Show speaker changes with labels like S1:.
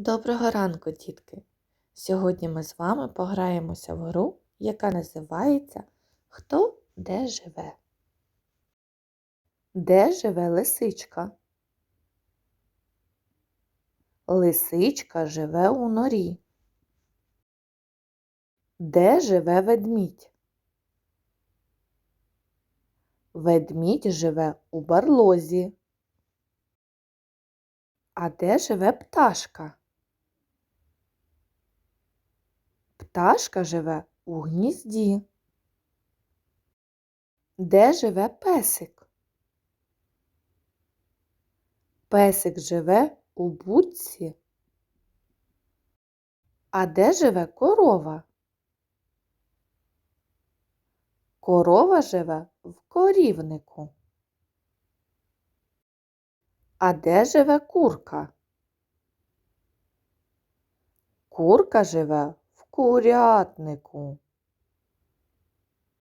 S1: Доброго ранку, дітки! Сьогодні ми з вами пограємося в гру, яка називається Хто де живе? Де живе лисичка? Лисичка живе у норі. Де живе ведмідь? Ведмідь живе у барлозі. А де живе пташка? Пташка живе у гнізді. Де живе песик? Песик живе у будці. А де живе корова? Корова живе в корівнику. А де живе курка? Курка живе курятнику.